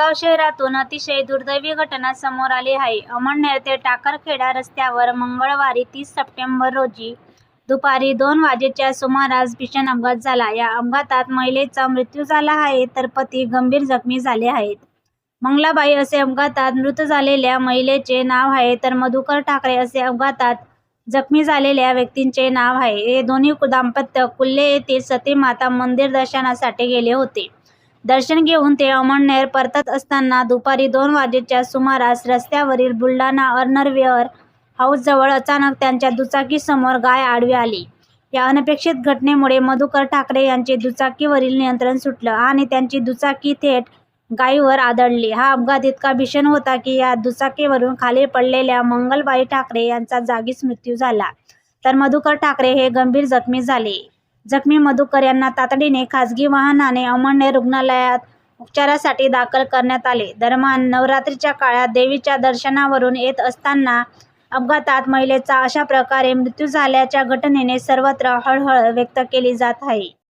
जळगाव शहरातून अतिशय दुर्दैवी घटना समोर आली आहे. अमळनेर ते टाकरखेडा रस्त्यावर मंगळवारी तीस सप्टेंबर रोजी दुपारी दोन वाजेच्या सुमारास भीषण अपघात झाला. या अपघातात महिलेचा मृत्यू झाला आहे तर पती गंभीर जखमी झाले आहेत. मंगलाबाई असे अपघातात मृत झालेल्या महिलेचे नाव आहे तर मधुकर ठाकरे असे अपघातात जखमी झालेल्या व्यक्तींचे नाव आहे. हे दोन्ही दाम्पत्य कुल्ले येथील सती माता मंदिर दर्शनासाठी गेले होते. दर्शन घेऊन ते अमळनेर परतत असताना दुपारी दोन वाजेच्या सुमारास रस्त्यावरील बुलढाणा अर्नरवेअर हाऊसजवळ अचानक त्यांच्या दुचाकीसमोर गाय आडवी आली. या अनपेक्षित घटनेमुळे मधुकर ठाकरे यांचे दुचाकीवरील नियंत्रण सुटलं आणि त्यांची दुचाकी थेट गायीवर आदळली. हा अपघात इतका भीषण होता की या दुचाकीवरून खाली पडलेल्या मंगलबाई ठाकरे यांचा जागीच मृत्यू झाला. तर मधुकर ठाकरे हे गंभीर जखमी झाले. जखमी मधुकर यांना तातडीने खासगी वाहनाने अमळनेर रुग्णालयात उपचारासाठी दाखल करण्यात आले. दरम्यान नवरात्रीच्या काळात देवीच्या दर्शनावरून येत असताना अपघातात महिलेचा अशा प्रकारे मृत्यू झाल्याच्या घटनेने सर्वत्र हळहळ व्यक्त केली जात आहे.